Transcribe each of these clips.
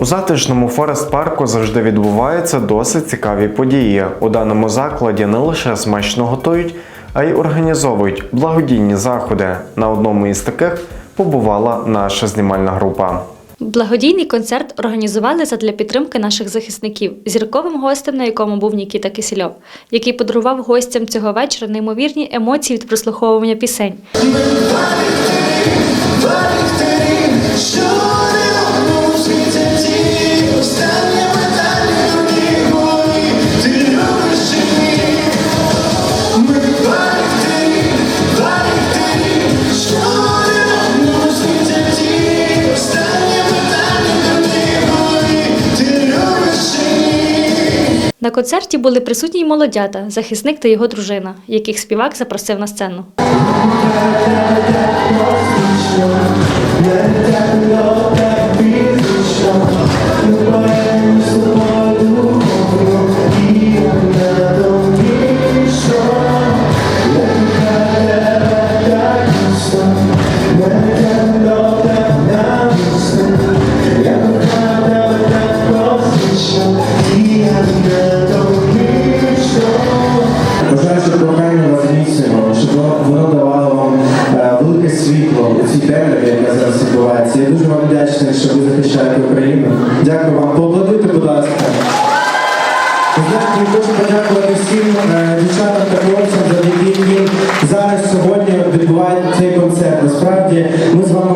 У затишному Форест парку завжди відбуваються досить цікаві події. У даному закладі не лише смачно готують, а й організовують благодійні заходи. На одному із таких побувала наша знімальна група. Благодійний концерт організували задля підтримки наших захисників, зірковим гостем, на якому був Нікіта Кисельов, який подарував гостям цього вечора неймовірні емоції від прослуховування пісень. На концерті були присутні й молодята, захисник та його дружина, яких співак запросив на сцену. Бажаю, щоб кохання вас зміцнювало, щоб воно давало вам е, велике світло у цій темряві, яка зараз відбувається. Я дуже вам вдячний, що ви захищаєте Україну. Дякую вам. Поаплодуйте, будь ласка. Дякую, хочу подякувати е, зараз сьогодні відбувається цей концерт. Насправді ми з вами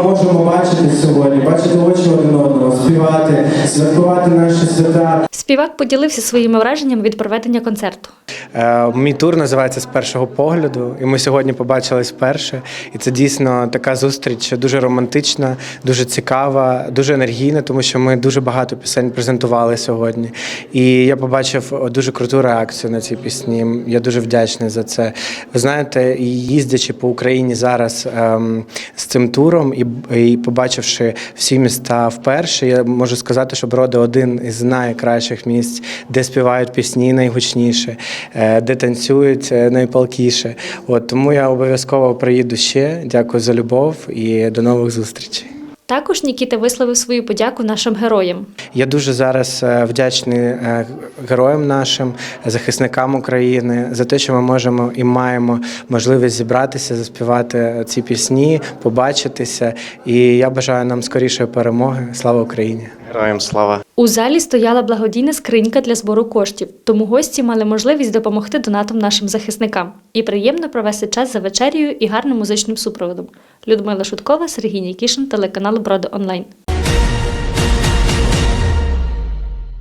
сьогодні, бачити очі один одного, співати, святкувати наші свята. Співак поділився своїми враженнями від проведення концерту. Е, Мій тур називається з першого погляду, і ми сьогодні побачились вперше. І це дійсно така зустріч дуже романтична, дуже цікава, дуже енергійна, тому що ми дуже багато пісень презентували сьогодні. І я побачив дуже круту реакцію на ці пісні. Я дуже вдячний за це. Ви знаєте, їздячи по Україні зараз ем, з цим туром і, і побачивши всі міста вперше, я можу сказати, що Броди один із найкращих місць, де співають пісні найгучніше, е, де танцюють е, найпалкіше. От тому я обов'язково приїду ще. Дякую за любов і до нових зустрічей. Також Нікіта висловив свою подяку нашим героям. Я дуже зараз е, вдячний е, героям нашим, захисникам України за те, що ми можемо і маємо можливість зібратися, заспівати ці пісні, побачитися. І я бажаю нам скорішої перемоги. Слава Україні! Героям слава! У залі стояла благодійна скринька для збору коштів, тому гості мали можливість допомогти донатам нашим захисникам і приємно провести час за вечерію і гарним музичним супроводом. Людмила Шуткова, Сергій Нікішин, телеканал Броди Онлайн.